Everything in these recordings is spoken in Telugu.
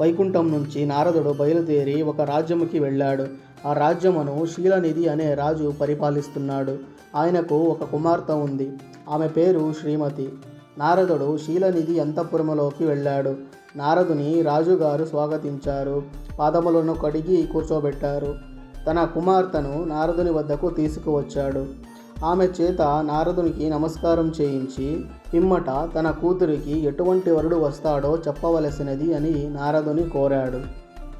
వైకుంఠం నుంచి నారదుడు బయలుదేరి ఒక రాజ్యముకి వెళ్ళాడు. ఆ రాజ్యమును శీలనిధి అనే రాజు పరిపాలిస్తున్నాడు. ఆయనకు ఒక కుమార్తె ఉంది. ఆమె పేరు శ్రీమతి. నారదుడు శీలనిధి అంతఃపురములోకి వెళ్ళాడు. నారదుని రాజుగారు స్వాగతించారు. పాదములను కడిగి కూర్చోబెట్టారు. తన కుమార్తెను నారదుని వద్దకు తీసుకువచ్చాడు. ఆమె చేత నారదునికి నమస్కారం చేయించి పిమ్మట తన కూతురికి ఎటువంటి వరుడు వస్తాడో చెప్పవలసినది అని నారదుని కోరాడు.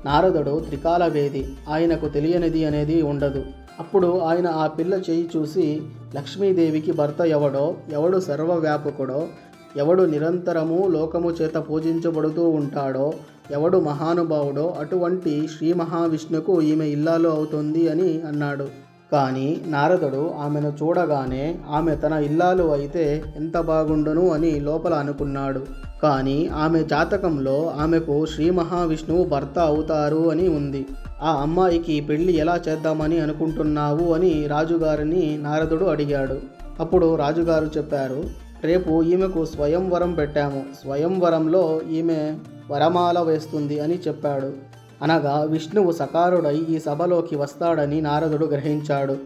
నారదుడు త్రికాలవేది ఆయనకు తెలియనిది అనేది ఉండదు. అప్పుడు ఆయన ఆ పిల్ల చేయి చూసి లక్ష్మీదేవికి భర్త ఎవడో ఎవడు సర్వవ్యాపకుడో ఎవడు నిరంతరము లోకము చేత పూజించబడుతూ ఉంటాడో ఎవడు మహానుభావుడో అటువంటి శ్రీ మహావిష్ణుకు ఈమె ఇల్లాలు అవుతుంది అని అన్నాడు. కానీ నారదుడు ఆమెను చూడగానే ఆమె తన ఇల్లాలు అయితే ఎంత బాగుండును అని లోపల అనుకున్నాడు. కానీ ఆమె జాతకంలో ఆమెకు శ్రీ మహావిష్ణువు భర్త అవుతారు అని ఉంది. ఆ అమ్మాయికి పెళ్ళి ఎలా చేద్దామని అనుకుంటున్నావు అని రాజుగారిని నారదుడు అడిగాడు. అప్పుడు రాజుగారు చెప్పారు రేపు ఈమెకు స్వయంవరం పెట్టాము. స్వయంవరంలో ఈమె వరమాల వేస్తుంది అని చెప్పాడు. అనగా విష్ణువు సకారుడై ఈ సభలోకి వస్తాడని నారదుడు గ్రహించాడు.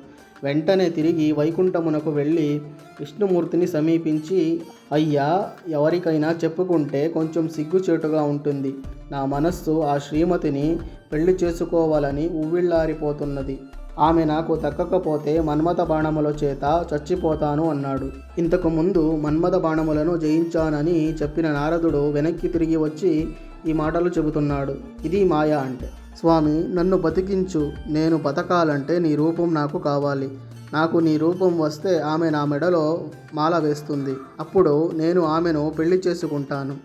వెంటనే తిరిగి వైకుంఠమునకు వెళ్ళి విష్ణుమూర్తిని సమీపించి అయ్యా ఎవరికైనా చెప్పుకుంటే కొంచెం సిగ్గుచేటుగా ఉంటుంది. నా మనస్సు ఆ శ్రీమతిని పెళ్ళి చేసుకోవాలని ఉవ్విళ్ళారిపోతున్నది ఆమె నాకు దక్కకపోతే మన్మథ బాణముల చేత చచ్చిపోతాను అన్నాడు. ఇంతకు ముందు మన్మథ బాణములను జయించానని చెప్పిన నారదుడు వెనక్కి తిరిగి వచ్చి ఈ మాటలు చెబుతున్నాడు. ఇది మాయ అంటే స్వామి నన్ను బతికించు. నేను బతకాలంటే నీ రూపం నాకు కావాలి. నాకు నీ రూపం వస్తే ఆమె నా మెడలో మాల వేస్తుంది. అప్పుడు నేను ఆమెను పెళ్ళి చేసుకుంటాను.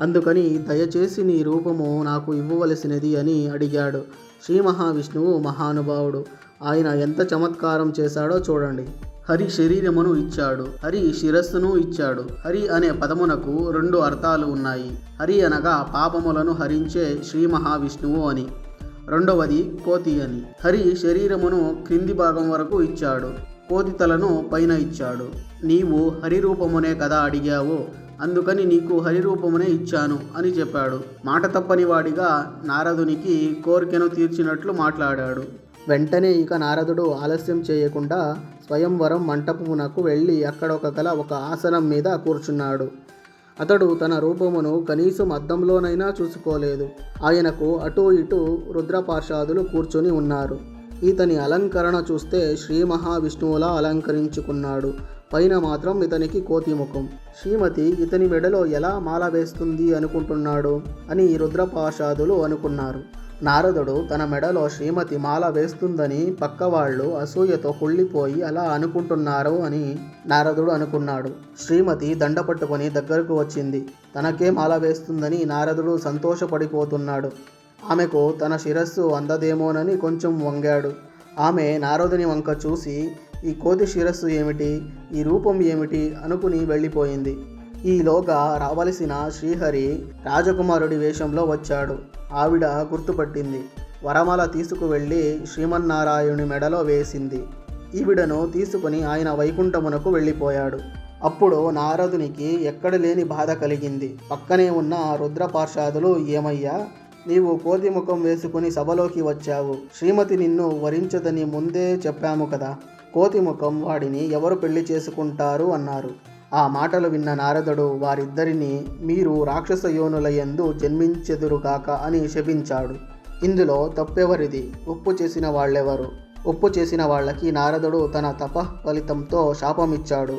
అందుకని దయచేసి నీ రూపము నాకు ఇవ్వవలసినది అని అడిగాడు. శ్రీ మహావిష్ణువు మహానుభావుడు. ఆయన ఎంత చమత్కారం చేశాడో చూడండి. హరి శరీరమును ఇచ్చాడు. హరి శిరస్సును ఇచ్చాడు. హరి అనే పదమునకు రెండు అర్థాలు ఉన్నాయి. హరి అనగా పాపములను హరించే శ్రీ మహావిష్ణువు అని. రెండవది కోతి అని. హరి శరీరమును క్రింది భాగం వరకు ఇచ్చాడు. కోతి తలను పైన ఇచ్చాడు. నీవు హరి రూపమునే కదా అడిగావు అందుకని నీకు హరి రూపమునే ఇచ్చాను అని చెప్పాడు. మాట తప్పని వాడిగా నారదునికి కోరికను తీర్చినట్లు మాట్లాడాడు. వెంటనే ఇక నారదుడు ఆలస్యం చేయకుండా స్వయంవరం మంటపమునకు వెళ్ళి అక్కడ ఒక గల ఒక ఆసనం మీద కూర్చున్నాడు. అతడు తన రూపమును కనీసం అద్దంలోనైనా చూసుకోలేదు. ఆయనకు అటూ ఇటూ రుద్రపార్షాదులు కూర్చొని ఉన్నారు. ఇతని అలంకరణ చూస్తే శ్రీ మహావిష్ణువులా అలంకరించుకున్నాడు. పైన మాత్రం ఇతనికి కోతిముఖం. శ్రీమతి ఇతని మెడలో ఎలా మాల వేస్తుంది అనుకుంటున్నాడు అని రుద్రపాషాదులు అనుకున్నారు. నారదుడు తన మెడలో శ్రీమతి మాల వేస్తుందని పక్కవాళ్ళు అసూయతో కుళ్ళిపోయి అలా అనుకుంటున్నారు అని నారదుడు అనుకున్నాడు. శ్రీమతి దండ పట్టుకొని దగ్గరకు వచ్చింది. తనకే మాల వేస్తుందని నారదుడు సంతోషపడిపోతున్నాడు. ఆమెకు తన శిరస్సు అందదేమోనని కొంచెం వంగాడు. ఆమె నారదుని వంక చూసి ఈ కోతి శిరస్సు ఏమిటి? ఈ రూపం ఏమిటి? అనుకుని వెళ్ళిపోయింది. ఈలోగా రావలసిన శ్రీహరి రాజకుమారుడి వేషంలో వచ్చాడు. ఆవిడ గుర్తుపట్టింది. వరమాల తీసుకువెళ్ళి శ్రీమన్నారాయణుని మెడలో వేసింది. ఈవిడను తీసుకుని ఆయన వైకుంఠమునకు వెళ్ళిపోయాడు. అప్పుడు నారదునికి ఎక్కడ లేని బాధ కలిగింది. పక్కనే ఉన్న రుద్రపార్షాదులు ఏమయ్యా నీవు కోతి ముఖం వేసుకుని సభలోకి వచ్చావు. శ్రీమతి నిన్ను వరించదని ముందే చెప్పాము కదా. కోతి ముఖం వాడిని ఎవరు పెళ్ళి చేసుకుంటారు? అన్నారు. ఆ మాటలు విన్న నారదుడు వారిద్దరిని మీరు రాక్షస యోనుల యందు జన్మించెదురుగాక అని శపించాడు. ఇందులో తప్పెవరిది? ఉప్పు చేసిన వాళ్ళెవరు? ఉప్పు చేసిన వాళ్ళకి నారదుడు తన తప ఫలితంతో శాపమిచ్చాడు.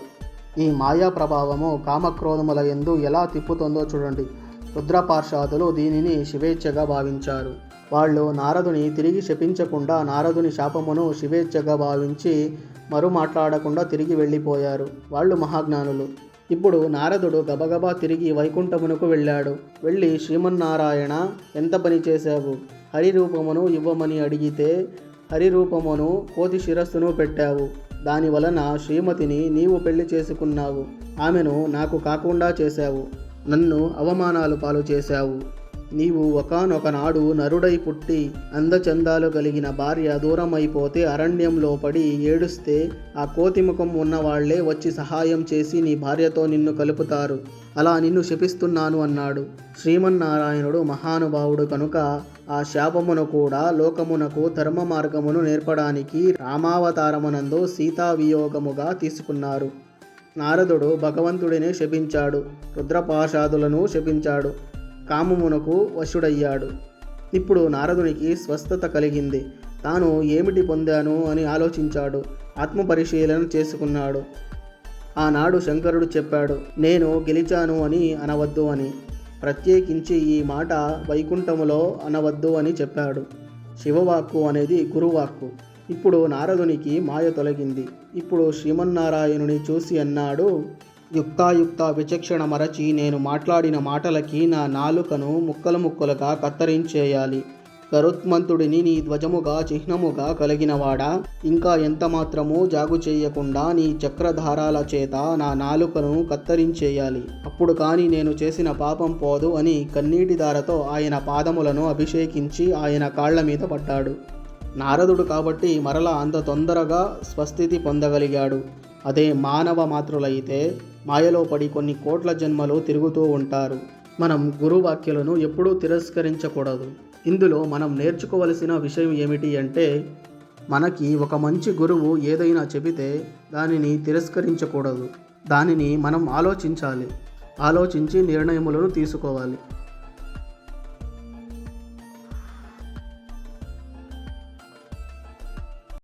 ఈ మాయా ప్రభావము కామక్రోధముల యందు ఎలా తిప్పుతుందో చూడండి. రుద్రపార్షాదులు దీనిని శివేచ్ఛగా భావించారు. వాళ్ళు నారదుని తిరిగి శపించకుండా నారదుని శాపమును శివేచ్ఛగా భావించి మరు మాట్లాడకుండా తిరిగి వెళ్ళిపోయారు. వాళ్ళు మహాజ్ఞానులు. ఇప్పుడు నారదుడు గబగబా తిరిగి వైకుంఠమునకు వెళ్ళాడు. వెళ్ళి శ్రీమన్నారాయణ ఎంత పని చేశావు? హరి రూపమును ఇవ్వమని అడిగితే హరి రూపమును కోతి శిరస్సును పెట్టావు. దాని వలన శ్రీమతిని నీవు పెళ్ళి చేసుకున్నావు. ఆమెను నాకు కాకుండా చేశావు. నన్ను అవమానాలు పాలు చేశావు. నీవు ఒకనొకనాడు నరుడై పుట్టి అందచందాలు కలిగిన భార్య దూరమైపోతే అరణ్యంలో పడి ఏడుస్తే ఆ కోతిముఖం ఉన్నవాళ్ళే వచ్చి సహాయం చేసి నీ భార్యతో నిన్ను కలుపుతారు. అలా నిన్ను శపిస్తున్నాను అన్నాడు. శ్రీమన్నారాయణుడు మహానుభావుడు కనుక ఆ శాపమును కూడా లోకమునకు ధర్మ మార్గమును నేర్పడానికి రామావతారమునందు సీతావియోగముగా తీసుకున్నారు. నారదుడు భగవంతుడినే శపించాడు. రుద్రపాషాదులను శపించాడు. కామమునకు వశుడయ్యాడు. ఇప్పుడు నారదునికి స్వస్థత కలిగింది. తాను ఏమిటి పొందాను అని ఆలోచించాడు. ఆత్మపరిశీలన చేసుకున్నాడు. ఆనాడు శంకరుడు చెప్పాడు నేను గెలిచాను అని అనవద్దు అని. ప్రత్యేకించి ఈ మాట వైకుంఠములో అనవద్దు అని చెప్పాడు. శివవాక్కు అనేది గురువాక్కు. ఇప్పుడు నారదునికి మాయ తొలగింది. ఇప్పుడు శ్రీమన్నారాయణుని చూసి అన్నాడు యుక్తాయుక్త విచక్షణ మరచి నేను మాట్లాడిన మాటలకి నా నాలుకను ముక్కలు ముక్కలుగా కత్తరించేయాలి. గరుత్మంతుడిని నీ ధ్వజముగా చిహ్నముగా కలిగినవాడా? ఇంకా ఎంత మాత్రమూ జాగు చేయకుండా నీ చక్రధారాల చేత నా నాలుకను కత్తరించేయాలి. అప్పుడు కానీ నేను చేసిన పాపం పోదు అని కన్నీటి దారతో ఆయన పాదములను అభిషేకించి ఆయన కాళ్ళ మీద పడ్డాడు నారదుడు కాబట్టి మరలా అంత తొందరగా స్వస్థితి పొందగలిగాడు. అదే మానవ మాతృలైతే మాయలో పడి కొన్ని కోట్ల జన్మలు తిరుగుతూ ఉంటారు. మనం గురువాక్యులను ఎప్పుడూ తిరస్కరించకూడదు. ఇందులో మనం నేర్చుకోవలసిన విషయం ఏమిటి అంటే మనకి ఒక మంచి గురువు ఏదైనా చెబితే దానిని తిరస్కరించకూడదు. దానిని మనం ఆలోచించాలి. ఆలోచించి నిర్ణయములను తీసుకోవాలి.